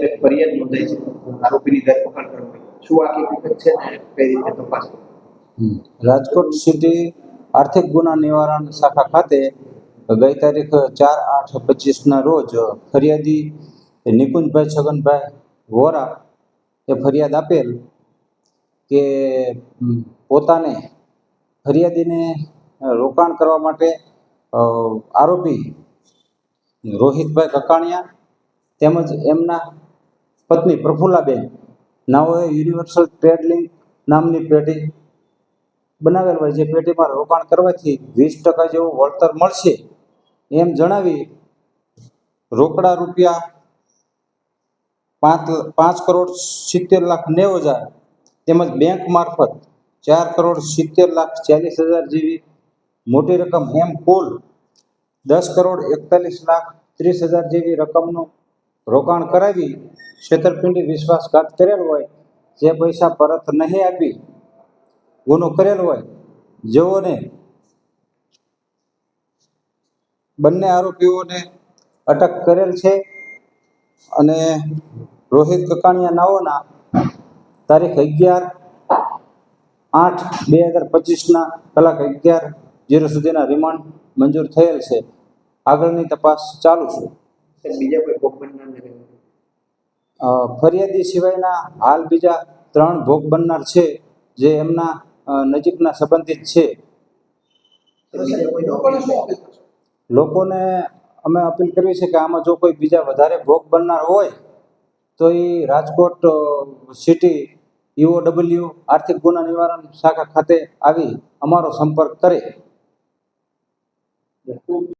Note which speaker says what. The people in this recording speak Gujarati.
Speaker 1: એક ફરિયાદ નોંધાઈ છે? આરોપીની ધરપકડ કરવાની. શું વિગત છે ને કઈ રીતે તપાસ?
Speaker 2: રાજકોટ સિટી આર્થિક ગુના નિવારણ શાખા ખાતે ગઈ તારીખ ચાર આઠ પચીસના રોજ ફરિયાદી નિકુંજભાઈ છગનભાઈ વોરા એ ફરિયાદ આપેલ કે પોતાને ફરિયાદીને રોકાણ કરવા માટે આરોપી રોહિતભાઈ કકાણિયા તેમજ એમના પત્ની પ્રફુલ્લાબેન, નાઓએ યુનિવર્સલ ટ્રેડ લિંક નામની પેટી બનાવેલ હોય, જે પેટીમાં રોકાણ કરવાથી વીસ ટકા જેવું વળતર મળશે એમ જણાવી રોકડા રૂપિયા પાંચ પાંચ કરોડ સિત્તેર લાખ નેવું હજાર તેમજ બેંક મારફત ચાર કરોડ સિત્તેર લાખ ચાલીસ હજાર જેવી મોટી રકમ એમ કુલ દસ કરોડ એકતાલીસ લાખ ત્રીસ હજાર જેવી રકમનું રોકાણ કરાવી છેતરપિંડી વિશ્વાસઘાત કરેલ હોય, જે પૈસા પરત નહીં આપી, ગુનો કરેલ હોય, જેઓને બંને આરોપીઓને અટક કરેલ છે અને રોહિત કકાણિયા નાઓના તારીખ અગિયાર આઠ બે હજાર પચીસના કલાક અગિયાર જીરો સુધીના રિમાન્ડ મંજૂર થયેલ છે. આગળની તપાસ ચાલુ છે.
Speaker 1: બીજા કોઈ ભોગ બનનારને કંઈ?
Speaker 2: અ, ફરિયાદી સિવાયના હાલ બીજા ત્રણ ભોગ બનનાર છે જે એમના નજીકના સંબંધિત છે.
Speaker 1: લોકોને
Speaker 2: અમે અપીલ કરવી છે કે આમાં જો કોઈ બીજા વધારે ભોગ બનનાર હોય, તો એ રાજકોટ સિટી ઈઓડબલ્યુ આર્થિક ગુના નિવારણ શાખા ખાતે આવી અમારો સંપર્ક કરે.